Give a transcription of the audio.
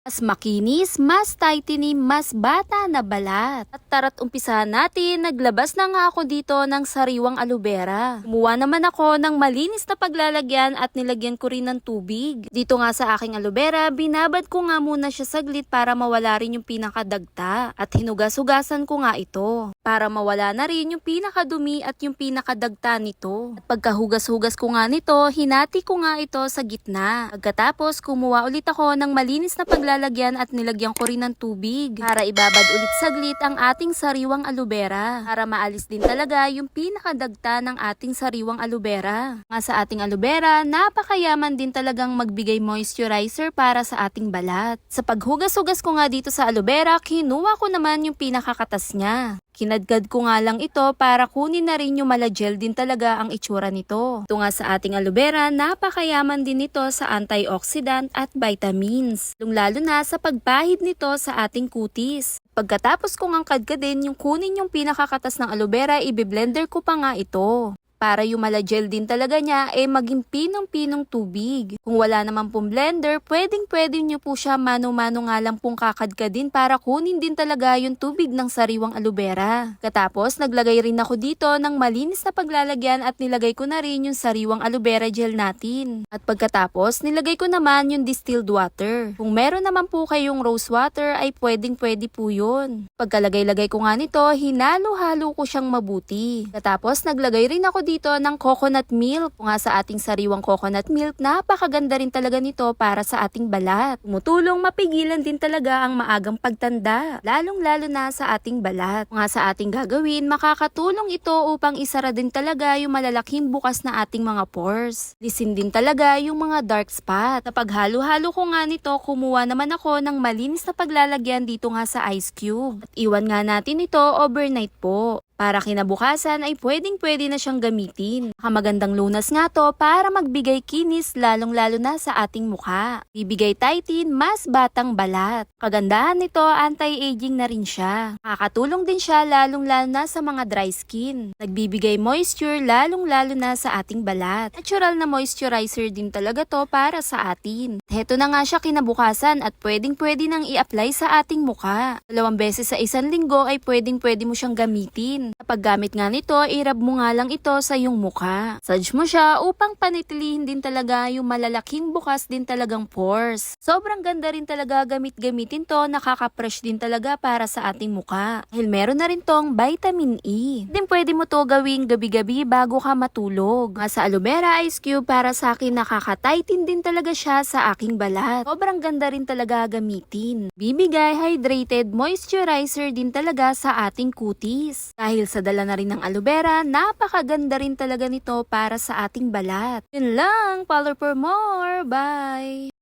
Mas makinis, mas tightening, mas bata na balat. At tara't umpisahan natin, naglabas na nga ako dito ng sariwang aloe vera. Kumuha naman ako ng malinis na paglalagyan at nilagyan ko rin ng tubig. Dito nga sa aking aloe vera, binabad ko nga muna siya saglit para mawala rin yung pinakadagta. At hinugas-hugasan ko nga ito para mawala na rin yung pinakadumi at yung pinakadagta nito. At pagkahugas-hugas ko nga nito, hinati ko nga ito sa gitna. Pagkatapos, kumuha ulit ako ng malinis na paglalagyan at nilagyan ko rin ng tubig para ibabad ulit saglit ang ating sariwang aloe vera para maalis din talaga yung pinakadagta ng ating sariwang aloe vera. Nga sa ating aloe vera, napakayaman din talagang magbigay moisturizer para sa ating balat. Sa paghugas-hugas ko nga dito sa aloe vera, kinuha ko naman yung pinakakatas niya. Kinadkad ko nga lang ito para kunin na rin yung malagel din talaga ang itsura nito. Ito nga sa ating aloe vera, napakayaman din nito sa antioxidant at vitamins. Lalo na sa pagpahid nito sa ating kutis. Pagkatapos kong ang kadkadin yung kunin yung pinakakatas ng aloe vera, ibiblender ko pa nga ito para yung malagel din talaga niya eh maging pinong-pinong tubig. Kung wala naman pong blender, pwedeng pwede nyo po siya mano-mano nga lang pong kakadkadin para kunin din talaga yung tubig ng sariwang aloe vera. Katapos, naglagay rin ako dito ng malinis na paglalagyan at nilagay ko na rin yung sariwang aloe vera gel natin. At pagkatapos, nilagay ko naman yung distilled water. Kung meron naman po kayong rose water ay pwedeng pwede po yun. Pagkalagay-lagay ko nga nito, hinalo-halo ko siyang mabuti. Katapos, naglagay rin ako dito ng coconut milk. Kung nga sa ating sariwang coconut milk, napakaganda rin talaga nito para sa ating balat. Tumutulong mapigilan din talaga ang maagang pagtanda, lalong-lalo na sa ating balat. Kung nga sa ating gagawin, makakatulong ito upang isara din talaga yung malalaking bukas na ating mga pores. Lisin din talaga yung mga dark spot. Sa paghalo-halo ko nga nito, kumuha naman ako ng malinis na paglalagyan dito nga sa ice cube. At iwan nga natin ito overnight po. Para kinabukasan ay pwedeng pwede na siyang gamitin. Magandang lunas nga to para magbigay kinis lalong lalo na sa ating mukha. Bibigay tighten mas batang balat. Kagandahan nito anti-aging na rin siya. Makakatulong din siya lalong lalo na sa mga dry skin. Nagbibigay moisture lalong lalo na sa ating balat. Natural na moisturizer din talaga to para sa atin. Heto na nga siya kinabukasan at pwedeng pwede nang i-apply sa ating mukha. Dalawang beses sa isang linggo ay pwedeng pwede mo siyang gamitin. Sa paggamit nga nito, irab mo nga lang ito sa iyong mukha. Massage mo siya upang panitilihin din talaga yung malalaking bukas din talagang pores. Sobrang ganda rin talaga gamit-gamitin to, nakaka-fresh din talaga para sa ating mukha. Dahil meron na rin tong vitamin E. Din pwede mo to gawing gabi-gabi bago ka matulog. Nga sa aloe vera ice cube para sa akin nakaka-tighten din talaga siya sa aking balat. Sobrang ganda rin talaga gamitin. Bibigay hydrated moisturizer din talaga sa ating kutis. Dahil sa dala na rin ng aloe vera, napakaganda rin talaga nito para sa ating balat. Yun lang, follow for more. Bye!